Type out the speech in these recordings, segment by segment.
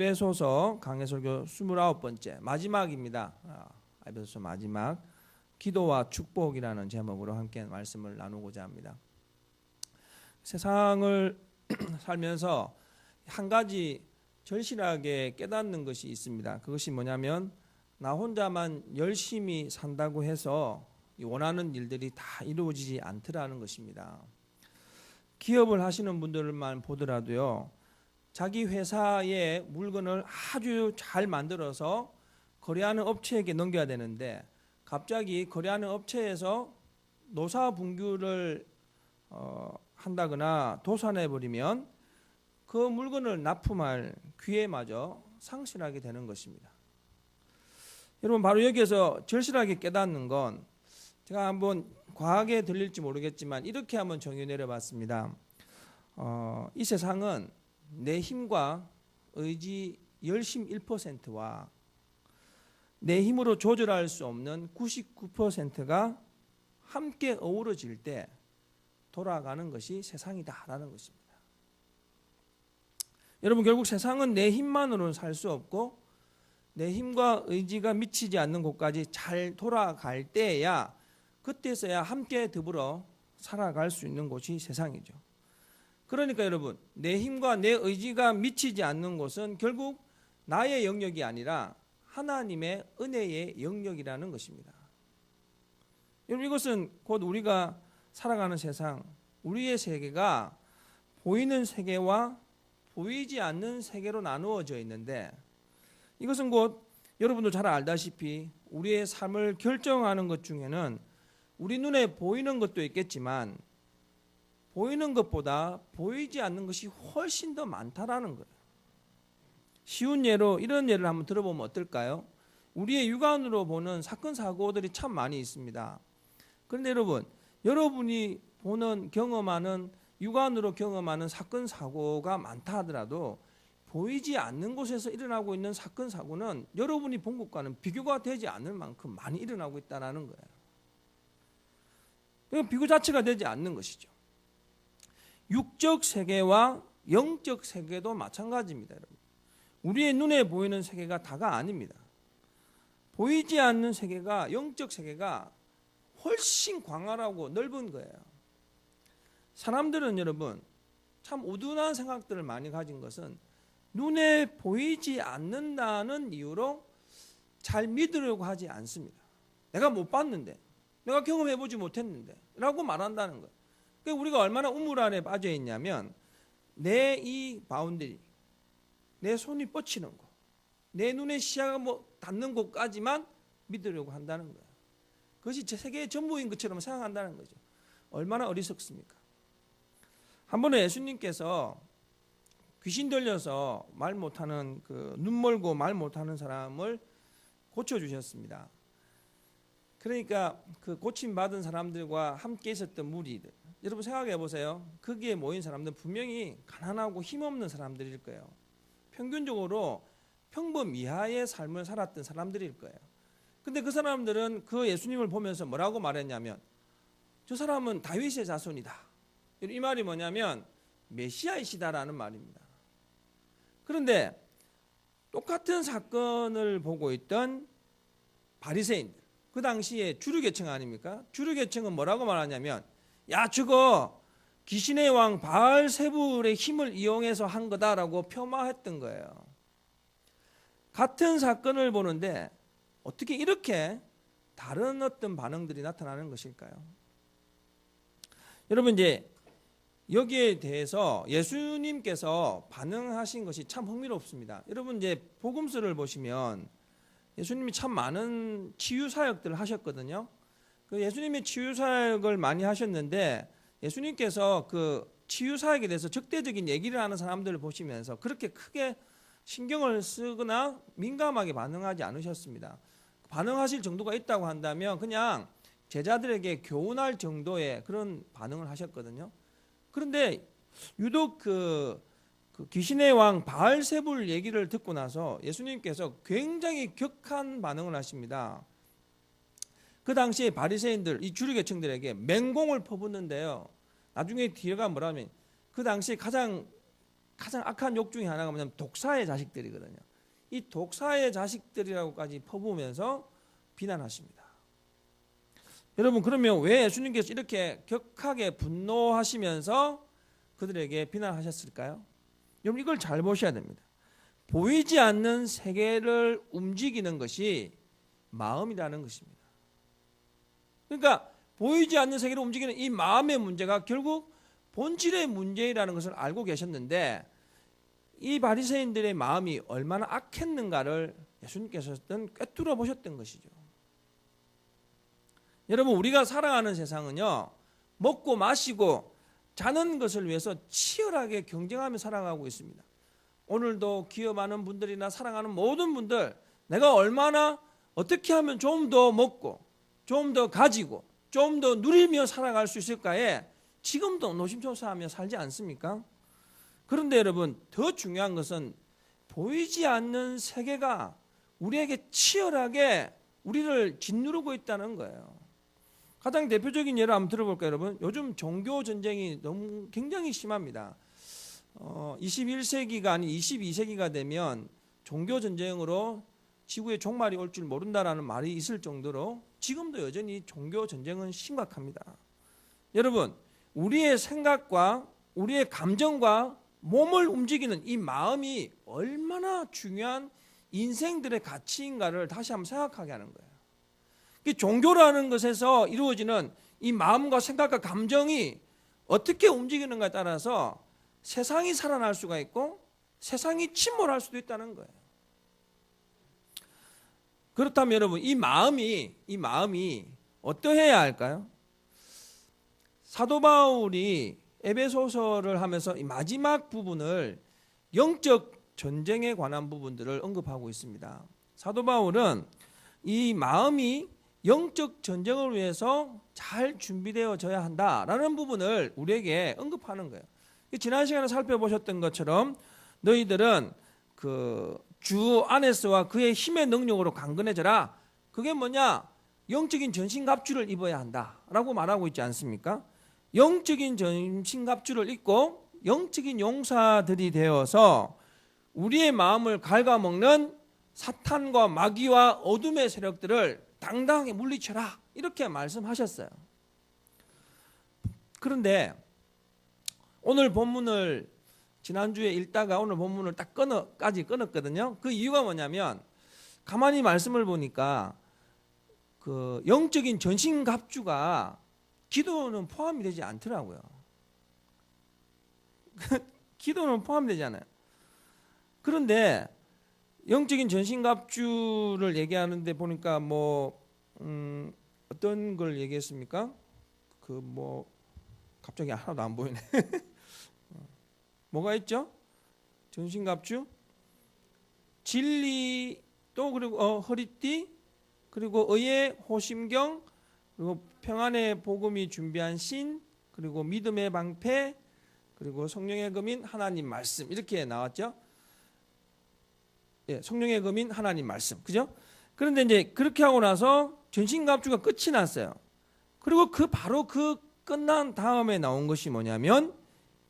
에베소서 강해설교 29번째 마지막입니다. 아, 에베소서 마지막 기도와 축복이라는 제목으로 함께 말씀을 나누고자 합니다. 세상을 살면서 한 가지 절실하게 깨닫는 것이 있습니다. 그것이 뭐냐면 나 혼자만 열심히 산다고 해서 이 원하는 일들이 다 이루어지지 않더라는 것입니다. 기업을 하시는 분들만 보더라도요. 자기 회사의 물건을 아주 잘 만들어서 거래하는 업체에게 넘겨야 되는데 갑자기 거래하는 업체에서 노사 분규를 어, 한다거나 도산해 버리면 그 물건을 납품할 기회마저 상실하게 되는 것입니다. 여러분 바로 여기에서 절실하게 깨닫는 건 제가 한번 과하게 들릴지 모르겠지만 이렇게 한번 정의 내려봤습니다. 어, 이 세상은 내 힘과 의지 열심 1%와 내 힘으로 조절할 수 없는 99%가 함께 어우러질 때 돌아가는 것이 세상이다라는 것입니다. 여러분 결국 세상은 내 힘만으로는 살 수 없고 내 힘과 의지가 미치지 않는 곳까지 잘 돌아갈 때야 그때서야 함께 더불어 살아갈 수 있는 곳이 세상이죠. 그러니까 여러분 내 힘과 내 의지가 미치지 않는 곳은 결국 나의 영역이 아니라 하나님의 은혜의 영역이라는 것입니다. 여러분 이것은 곧 우리가 살아가는 세상, 우리의 세계가 보이는 세계와 보이지 않는 세계로 나누어져 있는데 이것은 곧 여러분도 잘 알다시피 우리의 삶을 결정하는 것 중에는 우리 눈에 보이는 것도 있겠지만 보이는 것보다 보이지 않는 것이 훨씬 더 많다라는 거예요. 쉬운 예로 이런 예를 한번 들어보면 어떨까요? 우리의 육안으로 보는 사건 사고들이 참 많이 있습니다. 그런데 여러분, 여러분이 보는 경험하는 육안으로 경험하는 사건 사고가 많다 하더라도 보이지 않는 곳에서 일어나고 있는 사건 사고는 여러분이 본 것과는 비교가 되지 않을 만큼 많이 일어나고 있다는 거예요. 그 비교 자체가 되지 않는 것이죠. 육적 세계와 영적 세계도 마찬가지입니다, 여러분. 우리의 눈에 보이는 세계가 다가 아닙니다. 보이지 않는 세계가 영적 세계가 훨씬 광활하고 넓은 거예요. 사람들은 여러분 참 우둔한 생각들을 많이 가진 것은 눈에 보이지 않는다는 이유로 잘 믿으려고 하지 않습니다. 내가 못 봤는데, 내가 경험해 보지 못했는데 라고 말한다는 거예요. 그러니까 우리가 얼마나 우물 안에 빠져 있냐면 내 이 바운더리, 내 손이 뻗치는 곳, 내 눈의 시야가 뭐 닿는 곳까지만 믿으려고 한다는 거예요. 그것이 제 세계의 전부인 것처럼 생각한다는 거죠. 얼마나 어리석습니까? 한 번에 예수님께서 귀신 들려서 말 못하는 그 눈 멀고 말 못하는 사람을 고쳐 주셨습니다. 그러니까 그 고침 받은 사람들과 함께 있었던 무리들 여러분 생각해 보세요. 거기에 모인 사람들 분명히 가난하고 힘없는 사람들일 거예요. 평균적으로 평범 이하의 삶을 살았던 사람들일 거예요. 근데 그 사람들은 그 예수님을 보면서 뭐라고 말했냐면 저 사람은 다윗의 자손이다. 이 말이 뭐냐면 메시아이시다라는 말입니다. 그런데 똑같은 사건을 보고 있던 바리새인들 그 당시에 주류계층 아닙니까? 주류계층은 뭐라고 말하냐면 야 저거 귀신의 왕 바알세불의 힘을 이용해서 한 거다라고 폄하했던 거예요. 같은 사건을 보는데 어떻게 이렇게 다른 어떤 반응들이 나타나는 것일까요? 여러분 이제 여기에 대해서 예수님께서 반응하신 것이 참 흥미롭습니다. 여러분 이제 복음서를 보시면 예수님이 참 많은 치유 사역들을 하셨거든요. 그 예수님이 치유 사역을 많이 하셨는데 예수님께서 그 치유 사역에 대해서 적대적인 얘기를 하는 사람들을 보시면서 그렇게 크게 신경을 쓰거나 민감하게 반응하지 않으셨습니다. 반응하실 정도가 있다고 한다면 그냥 제자들에게 교훈할 정도의 그런 반응을 하셨거든요. 그런데 유독 그, 그 귀신의 왕 바알세불 얘기를 듣고 나서 예수님께서 굉장히 격한 반응을 하십니다. 그 당시에 바리새인들 이 주류 계층들에게 맹공을 퍼붓는데요. 나중에 뒤에가 뭐라면 그 당시에 가장 가장 악한 욕 중에 하나가 뭐냐면 독사의 자식들이거든요. 이 독사의 자식들이라고까지 퍼부으면서 비난하십니다. 여러분 그러면 왜 예수님께서 이렇게 격하게 분노하시면서 그들에게 비난하셨을까요? 여러분 이걸 잘 보셔야 됩니다. 보이지 않는 세계를 움직이는 것이 마음이라는 것입니다. 그러니까 보이지 않는 세계를 움직이는 이 마음의 문제가 결국 본질의 문제라는 것을 알고 계셨는데 이 바리새인들의 마음이 얼마나 악했는가를 예수님께서는 꿰뚫어 보셨던 것이죠. 여러분 우리가 살아가는 세상은요 먹고 마시고 자는 것을 위해서 치열하게 경쟁하며 살아가고 있습니다. 오늘도 기업하는 분들이나 사랑하는 모든 분들 내가 얼마나 어떻게 하면 좀 더 먹고 좀 더 가지고 좀 더 누리며 살아갈 수 있을까에 지금도 노심초사하며 살지 않습니까? 그런데 여러분 더 중요한 것은 보이지 않는 세계가 우리에게 치열하게 우리를 짓누르고 있다는 거예요. 가장 대표적인 예를 한번 들어볼까요, 여러분? 요즘 종교 전쟁이 너무 굉장히 심합니다. 어, 21세기가 아닌 22세기가 되면 종교 전쟁으로 지구에 종말이 올 줄 모른다라는 말이 있을 정도로 지금도 여전히 종교 전쟁은 심각합니다. 여러분, 우리의 생각과 우리의 감정과 몸을 움직이는 이 마음이 얼마나 중요한 인생들의 가치인가를 다시 한번 생각하게 하는 거예요. 이 종교라는 것에서 이루어지는 이 마음과 생각과 감정이 어떻게 움직이는가에 따라서 세상이 살아날 수가 있고 세상이 침몰할 수도 있다는 거예요. 그렇다면 여러분 이 마음이 이 마음이 어떠해야 할까요? 사도 바울이 에베소서를 하면서 이 마지막 부분을 영적 전쟁에 관한 부분들을 언급하고 있습니다. 사도 바울은 이 마음이 영적 전쟁을 위해서 잘 준비되어져야 한다라는 부분을 우리에게 언급하는 거예요. 지난 시간에 살펴보셨던 것처럼 너희들은 그 주 안에서와 그의 힘의 능력으로 강건해져라. 그게 뭐냐? 영적인 전신갑주를 입어야 한다라고 말하고 있지 않습니까? 영적인 전신갑주를 입고 영적인 용사들이 되어서 우리의 마음을 갉아먹는 사탄과 마귀와 어둠의 세력들을 당당하게 물리쳐라 이렇게 말씀하셨어요. 그런데 오늘 본문을 지난주에 읽다가 오늘 본문을 딱 끊어까지 끊었거든요. 그 이유가 뭐냐면 가만히 말씀을 보니까 그 영적인 전신 갑주가 기도는 포함이 되지 않더라고요. 기도는 포함되지 않아요. 그런데 영적인 전신갑주를 얘기하는데 보니까 뭐 음, 어떤 걸 얘기했습니까? 그 뭐 갑자기 하나도 안 보이네. 뭐가 있죠? 전신갑주, 진리 또 그리고 어, 허리띠 그리고 의의 호심경 그리고 평안의 복음이 준비한 신 그리고 믿음의 방패 그리고 성령의 금인 하나님 말씀 이렇게 나왔죠. 예, 성령의 금인 하나님 말씀. 그죠? 그런데 이제 그렇게 하고 나서 전신갑주가 끝이 났어요. 그리고 그 바로 그 끝난 다음에 나온 것이 뭐냐면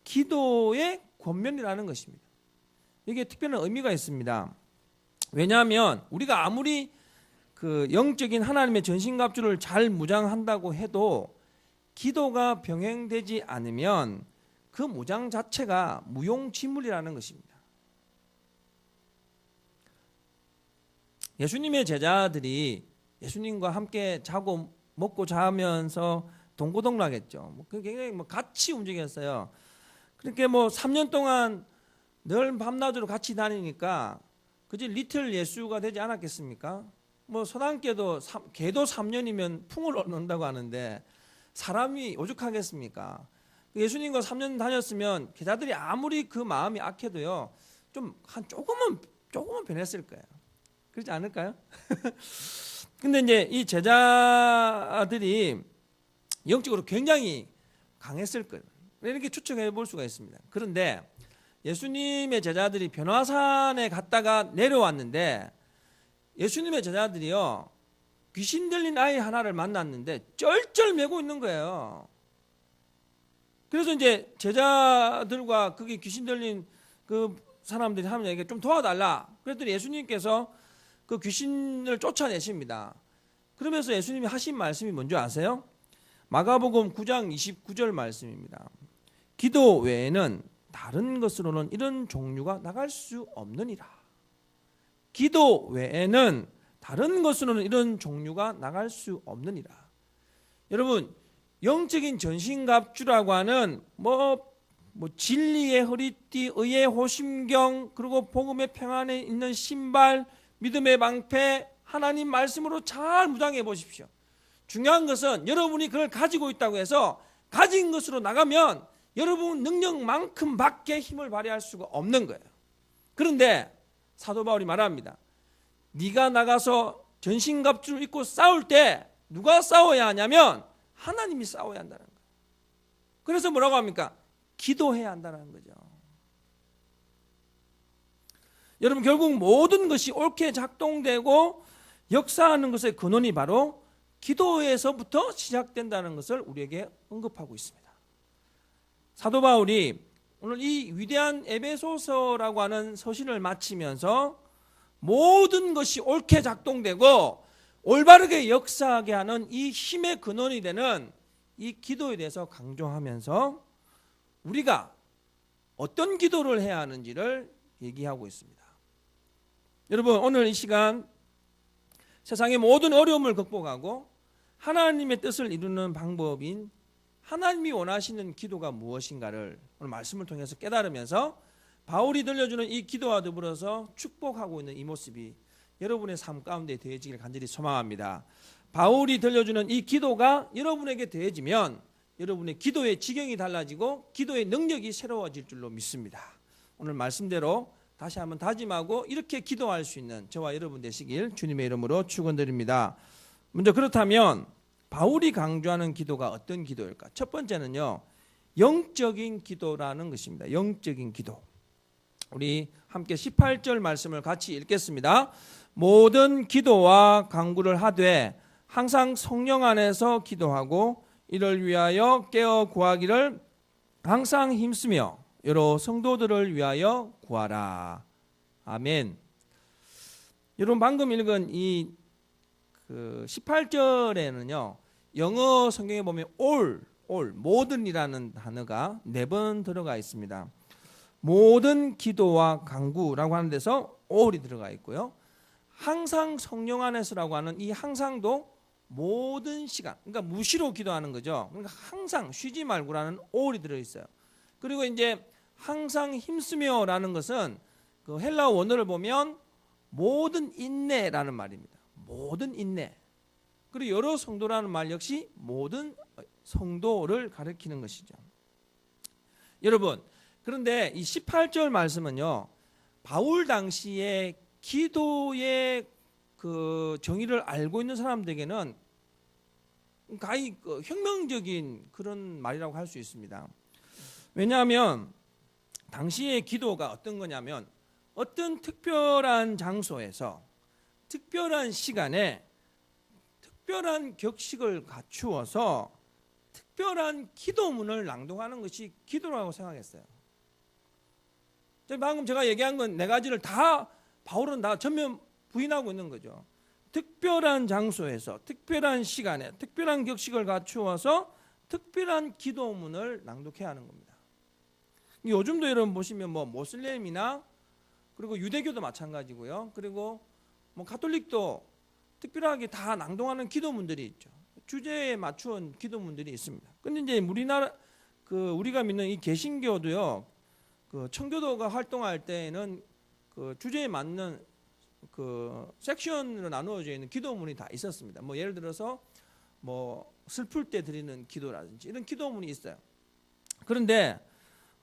기도의 권면이라는 것입니다. 이게 특별한 의미가 있습니다. 왜냐하면 우리가 아무리 그 영적인 하나님의 전신갑주를 잘 무장한다고 해도 기도가 병행되지 않으면 그 무장 자체가 무용지물이라는 것입니다. 예수님의 제자들이 예수님과 함께 자고 먹고 자면서 동고동락했죠. 뭐 굉장히 뭐 같이 움직였어요. 그렇게 뭐 3년 동안 늘 밤낮으로 같이 다니니까 그지 리틀 예수가 되지 않았겠습니까? 뭐 서당께도 개도 3년이면 풍을 얻는다고 하는데 사람이 오죽하겠습니까? 예수님과 3년 다녔으면 제자들이 아무리 그 마음이 악해도요 좀 한 조금은 조금은 변했을 거예요. 그렇지 않을까요? 근데 이제 이 제자들이 영적으로 굉장히 강했을 거예요. 이렇게 추측해 볼 수가 있습니다. 그런데 예수님의 제자들이 변화산에 갔다가 내려왔는데 예수님의 제자들이요 귀신 들린 아이 하나를 만났는데 쩔쩔매고 있는 거예요. 그래서 이제 제자들과 그게 귀신 들린 그 사람들이 하는 얘기가 좀 도와달라. 그랬더니 예수님께서 그 귀신을 쫓아내십니다. 그러면서 예수님이 하신 말씀이 뭔지 아세요? 마가복음 9장 29절 말씀입니다. 기도 외에는 다른 것으로는 이런 종류가 나갈 수 없느니라. 기도 외에는 다른 것으로는 이런 종류가 나갈 수 없느니라. 여러분, 영적인 전신갑주라고 하는 뭐, 뭐 진리의 허리띠, 의의 호심경, 그리고 복음의 평안에 있는 신발, 믿음의 방패, 하나님 말씀으로 잘 무장해 보십시오. 중요한 것은 여러분이 그걸 가지고 있다고 해서 가진 것으로 나가면 여러분 능력만큼 밖에 힘을 발휘할 수가 없는 거예요. 그런데 사도 바울이 말합니다. 네가 나가서 전신갑주를 입고 싸울 때 누가 싸워야 하냐면 하나님이 싸워야 한다는 거예요. 그래서 뭐라고 합니까? 기도해야 한다는 거죠. 여러분 결국 모든 것이 옳게 작동되고 역사하는 것의 근원이 바로 기도에서부터 시작된다는 것을 우리에게 언급하고 있습니다. 사도 바울이 오늘 이 위대한 에베소서라고 하는 서신을 마치면서 모든 것이 옳게 작동되고 올바르게 역사하게 하는 이 힘의 근원이 되는 이 기도에 대해서 강조하면서 우리가 어떤 기도를 해야 하는지를 얘기하고 있습니다. 여러분 오늘 이 시간 세상의 모든 어려움을 극복하고 하나님의 뜻을 이루는 방법인 하나님이 원하시는 기도가 무엇인가를 오늘 말씀을 통해서 깨달으면서 바울이 들려주는 이 기도와 더불어서 축복하고 있는 이 모습이 여러분의 삶 가운데 되어지길 간절히 소망합니다. 바울이 들려주는 이 기도가 여러분에게 되어지면 여러분의 기도의 지경이 달라지고 기도의 능력이 새로워질 줄로 믿습니다. 오늘 말씀대로 다시 한번 다짐하고 이렇게 기도할 수 있는 저와 여러분 되시길 주님의 이름으로 축원드립니다. 먼저 그렇다면 바울이 강조하는 기도가 어떤 기도일까? 첫 번째는요. 영적인 기도라는 것입니다. 영적인 기도. 우리 함께 18절 말씀을 같이 읽겠습니다. 모든 기도와 간구를 하되 항상 성령 안에서 기도하고 이를 위하여 깨어 구하기를 항상 힘쓰며 여러 성도들을 위하여 구하라. 아멘. 여러분 방금 읽은 이 그 18절에는요. 영어 성경에 보면 all, all, 모든이라는 단어가 네 번 들어가 있습니다. 모든 기도와 강구라고 하는 데서 all이 들어가 있고요. 항상 성령 안에서라고 하는 이 항상도 모든 시간, 그러니까 무시로 기도하는 거죠. 그러니까 항상 쉬지 말고라는 all이 들어 있어요. 그리고 이제 항상 힘쓰며라는 것은 그 헬라 원어를 보면 모든 인내라는 말입니다. 모든 인내. 그리고 여러 성도라는 말 역시 모든 성도를 가리키는 것이죠. 여러분, 그런데 이 18절 말씀은요. 바울 당시에 기도의 그 정의를 알고 있는 사람들에게는 가히 그 혁명적인 그런 말이라고 할 수 있습니다. 왜냐하면 당시의 기도가 어떤 거냐면 어떤 특별한 장소에서 특별한 시간에 특별한 격식을 갖추어서 특별한 기도문을 낭독하는 것이 기도라고 생각했어요. 방금 제가 얘기한 건 네 가지를 다 바울은 다 전면 부인하고 있는 거죠. 특별한 장소에서 특별한 시간에 특별한 격식을 갖추어서 특별한 기도문을 낭독해야 하는 겁니다. 요즘도 여러분 보시면 뭐 모슬렘이나 그리고 유대교도 마찬가지고요. 그리고 뭐 가톨릭도 특별하게 다 낭독하는 기도문들이 있죠. 주제에 맞춘 기도문들이 있습니다. 근데 이제 우리나라 그 우리가 믿는 이 개신교도요. 그 청교도가 활동할 때에는 그 주제에 맞는 그 섹션으로 나누어져 있는 기도문이 다 있었습니다. 뭐 예를 들어서 뭐 슬플 때 드리는 기도라든지 이런 기도문이 있어요. 그런데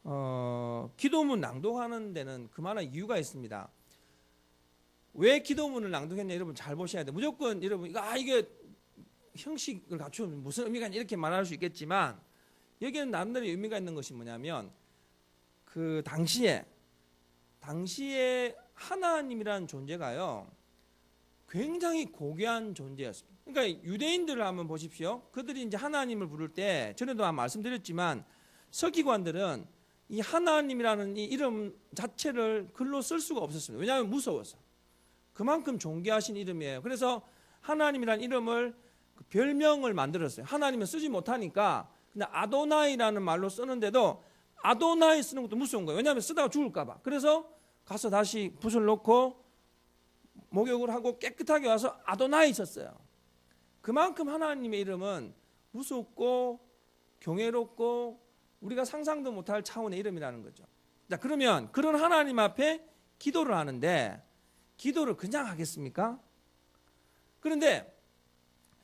어, 기도문 낭독하는 데는 그만한 이유가 있습니다. 왜 기도문을 낭독했냐 여러분 잘 보셔야 돼요. 무조건 여러분 아 이게 형식을 갖추면 무슨 의미가 이렇게 말할 수 있겠지만 여기는 나름대로 의미가 있는 것이 뭐냐면 그 당시에 당시에 하나님이라는 존재가요 굉장히 고귀한 존재였습니다. 그러니까 유대인들을 한번 보십시오. 그들이 이제 하나님을 부를 때 전에도 말씀드렸지만 서기관들은 이 하나님이라는 이 이름 자체를 글로 쓸 수가 없었습니다. 왜냐하면 무서워서. 그만큼 존귀하신 이름이에요. 그래서 하나님이라는 이름을 그 별명을 만들었어요. 하나님은 쓰지 못하니까 그냥 아도나이라는 말로 쓰는데도 아도나이 쓰는 것도 무서운 거예요. 왜냐하면 쓰다가 죽을까봐. 그래서 가서 다시 붓을 놓고 목욕을 하고 깨끗하게 와서 아도나이 썼어요. 그만큼 하나님의 이름은 무섭고 경외롭고 우리가 상상도 못할 차원의 이름이라는 거죠. 자, 그러면 그런 하나님 앞에 기도를 하는데 기도를 그냥 하겠습니까? 그런데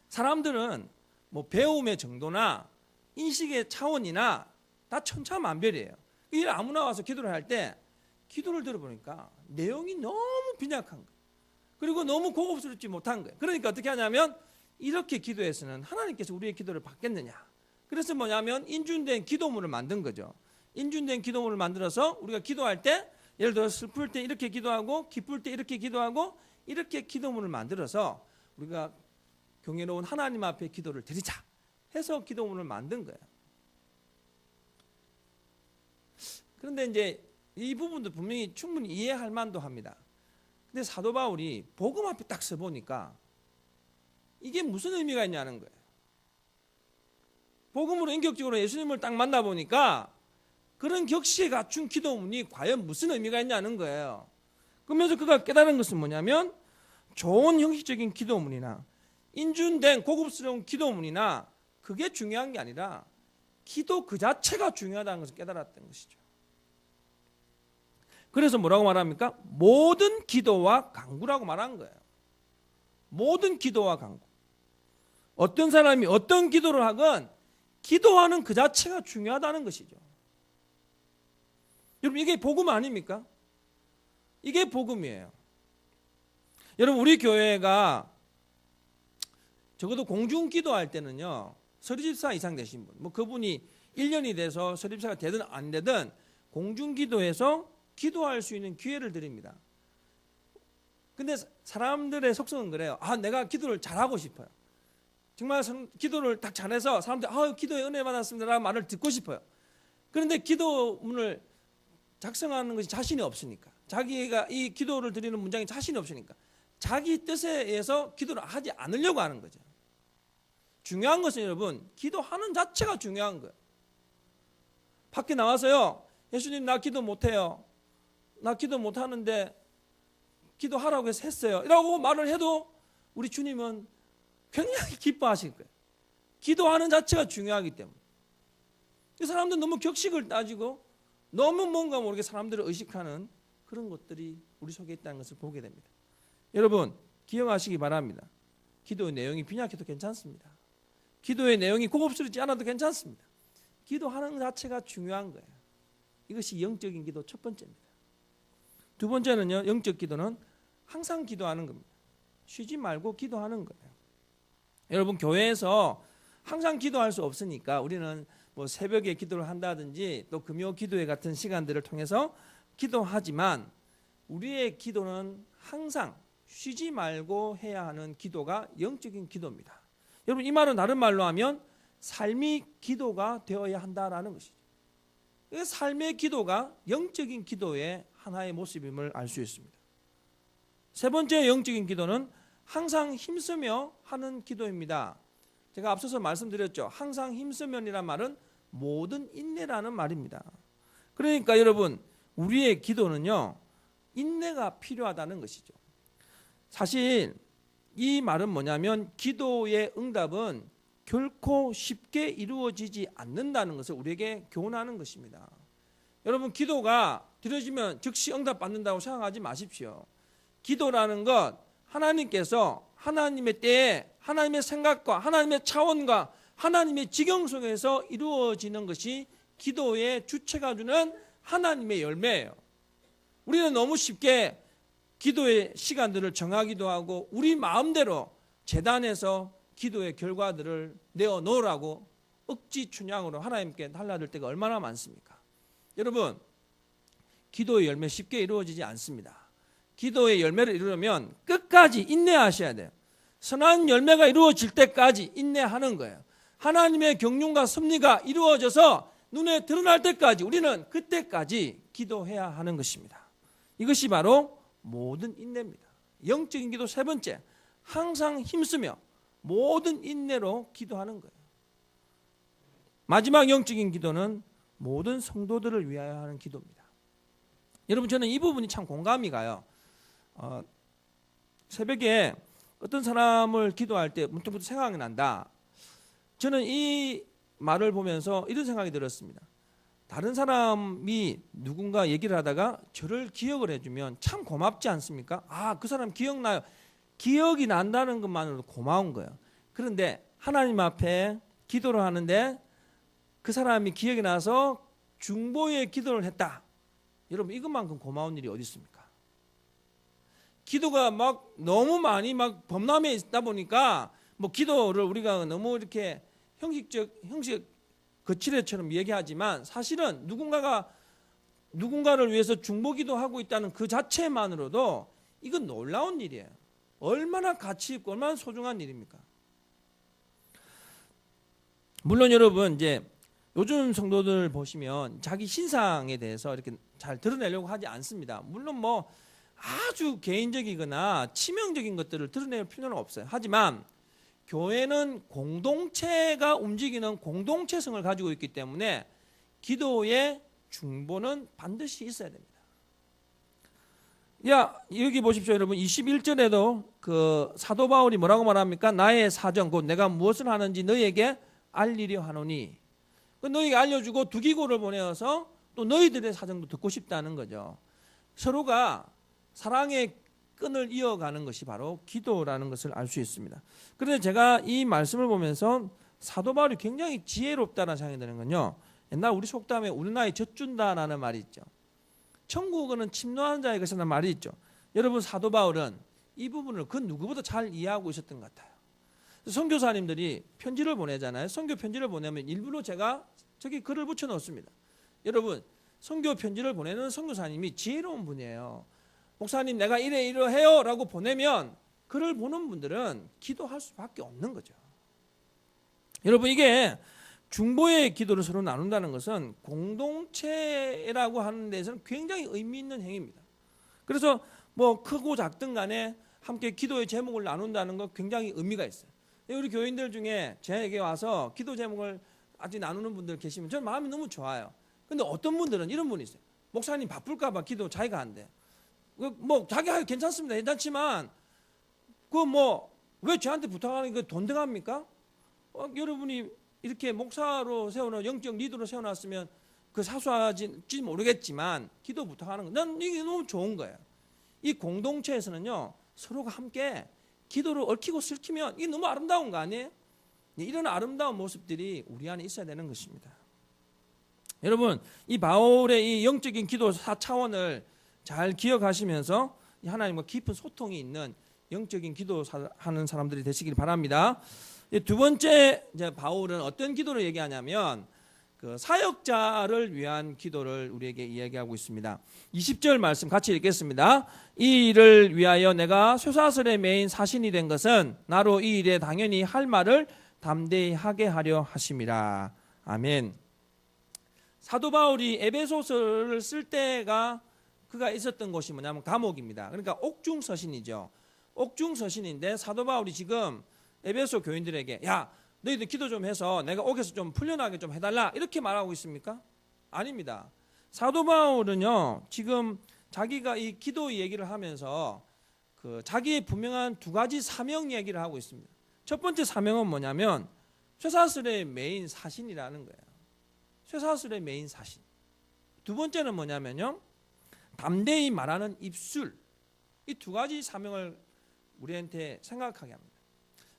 사람들은 뭐 배움의 정도나 인식의 차원이나 다 천차만별이에요. 이 아무나 와서 기도를 할 때 기도를 들어보니까 내용이 너무 빈약한 거예요. 그리고 너무 고급스럽지 못한 거예요. 그러니까 어떻게 하냐면 이렇게 기도해서는 하나님께서 우리의 기도를 받겠느냐. 그래서 뭐냐면 인준된 기도문을 만든 거죠. 인준된 기도문을 만들어서 우리가 기도할 때 예를 들어 슬플 때 이렇게 기도하고 기쁠 때 이렇게 기도하고 이렇게 기도문을 만들어서 우리가 경외로운 하나님 앞에 기도를 드리자 해서 기도문을 만든 거예요. 그런데 이제 이 부분도 분명히 충분히 이해할 만도 합니다. 근데 사도 바울이 복음 앞에 딱 써보니까 이게 무슨 의미가 있냐는 거예요. 복음으로 인격적으로 예수님을 딱 만나보니까 그런 격시에 갖춘 기도문이 과연 무슨 의미가 있냐는 거예요. 그러면서 그가 깨달은 것은 뭐냐면 좋은 형식적인 기도문이나 인준된 고급스러운 기도문이나 그게 중요한 게 아니라 기도 그 자체가 중요하다는 것을 깨달았던 것이죠. 그래서 뭐라고 말합니까? 모든 기도와 강구라고 말한 거예요. 모든 기도와 강구. 어떤 사람이 어떤 기도를 하건 기도하는 그 자체가 중요하다는 것이죠. 여러분 이게 복음 아닙니까? 이게 복음이에요. 여러분 우리 교회가 적어도 공중 기도할 때는요. 서리집사 이상 되신 분, 뭐 그분이 1년이 돼서 서리집사가 되든 안 되든 공중 기도에서 기도할 수 있는 기회를 드립니다. 근데 사람들의 속성은 그래요. 아, 내가 기도를 잘하고 싶어요. 정말 성- 기도를 딱 잘해서 사람들 아, 기도에 은혜 받았습니다라는 말을 듣고 싶어요. 그런데 기도문을 작성하는 것이 자신이 없으니까 자기가 이 기도를 드리는 문장에 자신이 없으니까 자기 뜻에 의해서 기도를 하지 않으려고 하는 거죠. 중요한 것은 여러분 기도하는 자체가 중요한 거예요. 밖에 나와서요. 예수님 나 기도 못해요. 나 기도 못하는데 기도하라고 해서 했어요. 이라고 말을 해도 우리 주님은 굉장히 기뻐하실 거예요. 기도하는 자체가 중요하기 때문에. 이 사람들 너무 격식을 따지고 너무 뭔가 모르게 사람들을 의식하는 그런 것들이 우리 속에 있다는 것을 보게 됩니다. 여러분 기억하시기 바랍니다. 기도의 내용이 빈약해도 괜찮습니다. 기도의 내용이 고급스럽지 않아도 괜찮습니다. 기도하는 자체가 중요한 거예요. 이것이 영적인 기도 첫 번째입니다. 두 번째는요, 영적 기도는 항상 기도하는 겁니다. 쉬지 말고 기도하는 거예요. 여러분 교회에서 항상 기도할 수 없으니까 우리는 뭐 새벽에 기도를 한다든지 또 금요 기도회 같은 시간들을 통해서 기도하지만 우리의 기도는 항상 쉬지 말고 해야 하는 기도가 영적인 기도입니다. 여러분 이 말은 다른 말로 하면 삶이 기도가 되어야 한다라는 것이죠. 이 삶의 기도가 영적인 기도의 하나의 모습임을 알 수 있습니다. 세 번째 영적인 기도는 항상 힘쓰며 하는 기도입니다. 제가 앞서서 말씀드렸죠. 항상 힘쓰면이란 말은 모든 인내라는 말입니다. 그러니까 여러분 우리의 기도는요 인내가 필요하다는 것이죠. 사실 이 말은 뭐냐면 기도의 응답은 결코 쉽게 이루어지지 않는다는 것을 우리에게 교훈하는 것입니다. 여러분 기도가 드려지면 즉시 응답 받는다고 생각하지 마십시오. 기도라는 것 하나님께서 하나님의 때에 하나님의 생각과 하나님의 차원과 하나님의 지경 속에서 이루어지는 것이 기도의 주체가 주는 하나님의 열매예요. 우리는 너무 쉽게 기도의 시간들을 정하기도 하고 우리 마음대로 재단에서 기도의 결과들을 내어 놓으라고 억지 춘향으로 하나님께 달라들 때가 얼마나 많습니까? 여러분, 기도의 열매 쉽게 이루어지지 않습니다. 기도의 열매를 이루려면 끝까지 인내하셔야 돼요. 선한 열매가 이루어질 때까지 인내하는 거예요. 하나님의 경륜과 섭리가 이루어져서 눈에 드러날 때까지 우리는 그때까지 기도해야 하는 것입니다. 이것이 바로 모든 인내입니다. 영적인 기도 세 번째, 항상 힘쓰며 모든 인내로 기도하는 거예요. 마지막 영적인 기도는 모든 성도들을 위하여 하는 기도입니다. 여러분 저는 이 부분이 참 공감이 가요. 어, 새벽에 어떤 사람을 기도할 때 문득문득 생각이 난다. 저는 이 말을 보면서 이런 생각이 들었습니다. 다른 사람이 누군가 얘기를 하다가 저를 기억을 해주면 참 고맙지 않습니까? 아, 그 사람 기억나요. 기억이 난다는 것만으로도 고마운 거예요. 그런데 하나님 앞에 기도를 하는데 그 사람이 기억이 나서 중보의 기도를 했다. 여러분 이것만큼 고마운 일이 어디 있습니까? 기도가 막 너무 많이 막 범람해 있다 보니까 뭐 기도를 우리가 너무 이렇게 형식적 형식 거칠애처럼 얘기하지만 사실은 누군가가 누군가를 위해서 중보기도 하고 있다는 그 자체만으로도 이건 놀라운 일이에요. 얼마나 가치 있고 얼마나 소중한 일입니까? 물론 여러분 이제 요즘 성도들 보시면 자기 신상에 대해서 이렇게 잘 드러내려고 하지 않습니다. 물론 뭐 아주 개인적이거나 치명적인 것들을 드러낼 필요는 없어요. 하지만 교회는 공동체가 움직이는 공동체성을 가지고 있기 때문에 기도의 중보는 반드시 있어야 됩니다. 야, 여기 보십시오, 여러분. 21절에도 그 사도 바울이 뭐라고 말합니까? 나의 사정, 곧 내가 무엇을 하는지 너에게 알리려 하노니. 그 너에게 알려주고 두기고를 보내어서 또 너희들의 사정도 듣고 싶다는 거죠. 서로가 사랑의 끈을 이어가는 것이 바로 기도라는 것을 알 수 있습니다. 그런데 제가 이 말씀을 보면서 사도 바울이 굉장히 지혜롭다는 생각이 드는 건요. 옛날 우리 속담에 우리 나이 젖준다라는 말이 있죠. 천국은 침노하는 자의 것이라는 말이 있죠. 여러분 사도 바울은 이 부분을 그 누구보다 잘 이해하고 있었던 것 같아요. 선교사님들이 편지를 보내잖아요. 선교 편지를 보내면 일부러 제가 저기 글을 붙여 놓습니다. 여러분 선교 편지를 보내는 선교사님이 지혜로운 분이에요. 목사님 내가 이래 이러해요 라고 보내면 글을 보는 분들은 기도할 수밖에 없는 거죠. 여러분 이게 중보의 기도를 서로 나눈다는 것은 공동체라고 하는 데서는 굉장히 의미 있는 행위입니다. 그래서 뭐 크고 작든 간에 함께 기도의 제목을 나눈다는 것 굉장히 의미가 있어요. 우리 교인들 중에 제에게 와서 기도 제목을 아직 나누는 분들 계시면 저는 마음이 너무 좋아요. 근데 어떤 분들은 이런 분이 있어요. 목사님 바쁠까봐 기도 자기가 안 돼. 뭐 자기 하 괜찮습니다. 괜찮지만 그 뭐 왜 저한테 부탁하는 게돈 들어갑니까? 어, 여러분이 이렇게 목사로 세워놓은 영적 리더로 세워놨으면 그 사수하지 모르겠지만 기도 부탁하는 거. 난 이게 너무 좋은 거예요. 이 공동체에서는요 서로가 함께 기도를 얽히고 슬키면 이게 너무 아름다운 거 아니에요? 이런 아름다운 모습들이 우리 안에 있어야 되는 것입니다. 여러분 이 바울의 이 영적인 기도 차원을 잘 기억하시면서 하나님과 깊은 소통이 있는 영적인 기도하는 사람들이 되시길 바랍니다. 두 번째 바울은 어떤 기도를 얘기하냐면 그 사역자를 위한 기도를 우리에게 이야기하고 있습니다. 20절 말씀 같이 읽겠습니다. 이 일을 위하여 내가 쇠사슬에 매인 사신이 된 것은 나로 이 일에 당연히 할 말을 담대히 하게 하려 하심이라. 아멘. 사도 바울이 에베소서를 쓸 때가 그가 있었던 곳이 뭐냐면 감옥입니다. 그러니까 옥중 서신이죠. 옥중 서신인데 사도 바울이 지금 에베소 교인들에게 야 너희들 기도 좀 해서 내가 옥에서 좀 풀려나게 좀 해달라 이렇게 말하고 있습니까? 아닙니다. 사도 바울은요 지금 자기가 이 기도 얘기를 하면서 그 자기의 분명한 두 가지 사명 얘기를 하고 있습니다. 첫 번째 사명은 뭐냐면 쇠사슬의 메인 사신이라는 거예요. 쇠사슬의 메인 사신. 두 번째는 뭐냐면요 담대히 말하는 입술. 이 두 가지 사명을 우리한테 생각하게 합니다.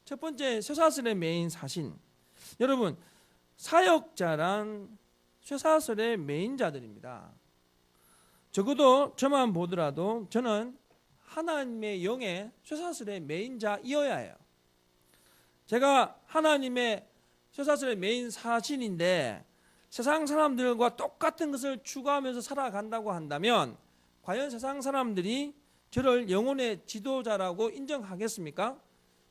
첫 번째 쇠사슬의 메인 사신. 여러분 사역자란 쇠사슬의 메인자들입니다. 적어도 저만 보더라도 저는 하나님의 영의 쇠사슬의 메인자이어야 해요. 제가 하나님의 쇠사슬의 메인 사신인데 세상 사람들과 똑같은 것을 추구하면서 살아간다고 한다면 과연 세상 사람들이 저를 영혼의 지도자라고 인정하겠습니까?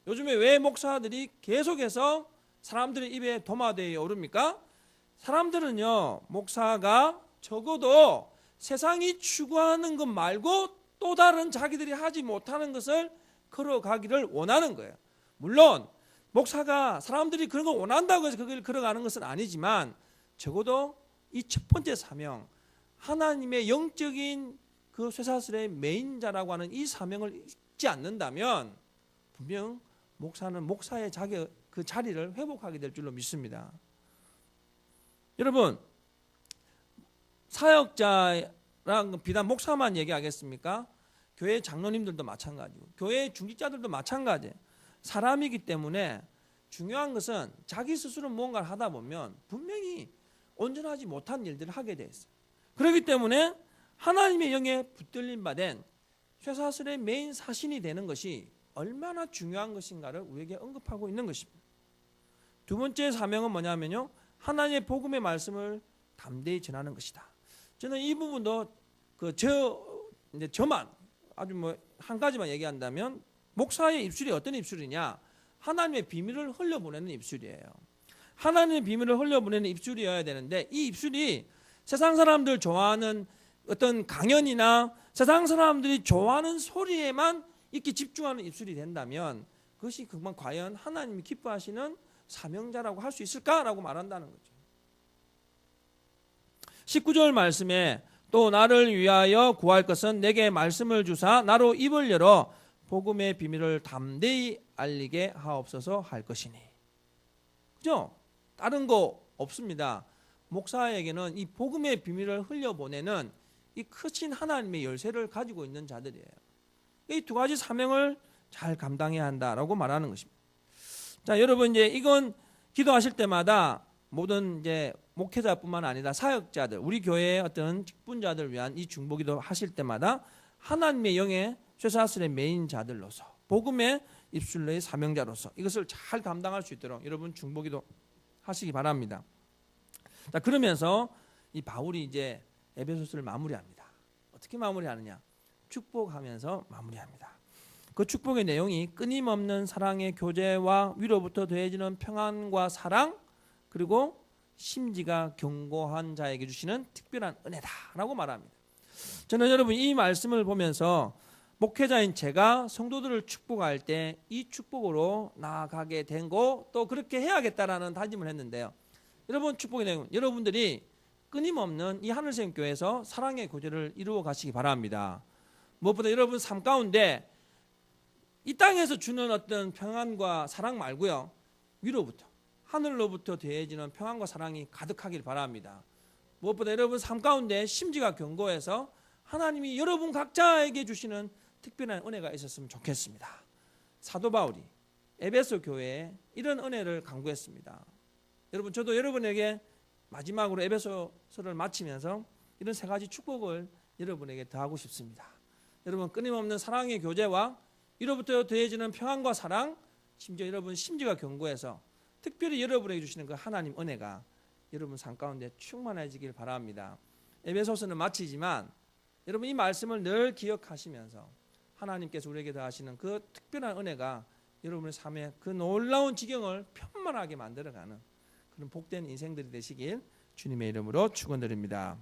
요즘에 왜 목사들이 계속해서 사람들의 입에 도마대에 오릅니까? 사람들은요, 목사가 적어도 세상이 추구하는 것 말고 또 다른 자기들이 하지 못하는 것을 걸어가기를 원하는 거예요. 물론 목사가 사람들이 그런 걸 원한다고 해서 그걸 걸어가는 것은 아니지만 적어도 이 첫 번째 사명 하나님의 영적인 그 쇠사슬의 메인자라고 하는 이 사명을 잊지 않는다면 분명 목사는 목사의 자기 그 자리를 회복하게 될 줄로 믿습니다. 여러분 사역자랑 비단 목사만 얘기하겠습니까? 교회 장로님들도 마찬가지고 교회 중직자들도 마찬가지. 사람이기 때문에 중요한 것은 자기 스스로 무언가를 하다 보면 분명히 온전하지 못한 일들을 하게 돼 있어요. 그렇기 때문에 하나님의 영에 붙들림 받은 쇠사슬의 메인 사신이 되는 것이 얼마나 중요한 것인가를 우리에게 언급하고 있는 것입니다. 두 번째 사명은 뭐냐면요. 하나님의 복음의 말씀을 담대히 전하는 것이다. 저는 이 부분도 그 저 이제 저만 아주 뭐 한 가지만 얘기한다면 목사의 입술이 어떤 입술이냐? 하나님의 비밀을 흘려보내는 입술이에요. 하나님의 비밀을 흘려보내는 입술이어야 되는데 이 입술이 세상 사람들 좋아하는 어떤 강연이나 세상 사람들이 좋아하는 소리에만 이렇게 집중하는 입술이 된다면 그것이 그만 과연 하나님이 기뻐하시는 사명자라고 할 수 있을까라고 말한다는 거죠. 19절 말씀에 또 나를 위하여 구할 것은 내게 말씀을 주사 나로 입을 열어 복음의 비밀을 담대히 알리게 하옵소서 할 것이니. 그죠? 다른 거 없습니다. 목사에게는 이 복음의 비밀을 흘려보내는 이 크신 하나님의 열쇠를 가지고 있는 자들이에요. 이 두 가지 사명을 잘 감당해야 한다라고 말하는 것입니다. 자, 여러분 이제 이건 기도하실 때마다 모든 이제 목회자뿐만 아니라 사역자들, 우리 교회의 어떤 직분자들 위한 이 중보기도 하실 때마다 하나님의 영의 쇠사슬의 메인 자들로서 복음의 입술로의 사명자로서 이것을 잘 감당할 수 있도록 여러분 중보기도 하시기 바랍니다. 자, 그러면서 이 바울이 이제 에베소서를 마무리합니다. 어떻게 마무리하느냐? 축복하면서 마무리합니다. 그 축복의 내용이 끊임없는 사랑의 교제와 위로부터 더해지는 평안과 사랑 그리고 심지가 견고한 자에게 주시는 특별한 은혜다라고 말합니다. 저는 여러분 이 말씀을 보면서 목회자인 제가 성도들을 축복할 때 이 축복으로 나아가게 된 거 또 그렇게 해야겠다라는 다짐을 했는데요. 여러분 축복의 내용 여러분들이 끊임없는 이 하늘생 교회에서 사랑의 교제를 이루어 가시기 바랍니다. 무엇보다 여러분 삶 가운데 이 땅에서 주는 어떤 평안과 사랑 말고요. 위로부터 하늘로부터 대해지는 평안과 사랑이 가득하길 바랍니다. 무엇보다 여러분 삶 가운데 심지가 견고해서 하나님이 여러분 각자에게 주시는 특별한 은혜가 있었으면 좋겠습니다. 사도 바울이 에베소 교회에 이런 은혜를 강구했습니다. 여러분 저도 여러분에게 마지막으로 에베소서를 마치면서 이런 세 가지 축복을 여러분에게 더하고 싶습니다. 여러분 끊임없는 사랑의 교제와 이로부터 더해지는 평안과 사랑, 심지어 여러분 심지가 견고해서 특별히 여러분에게 주시는 그 하나님 은혜가 여러분 삶 가운데 충만해지길 바랍니다. 에베소서는 마치지만 여러분 이 말씀을 늘 기억하시면서 하나님께서 우리에게 더하시는 그 특별한 은혜가 여러분의 삶에 그 놀라운 지경을 편만하게 만들어가는 그런 복된 인생들이 되시길 주님의 이름으로 축원드립니다.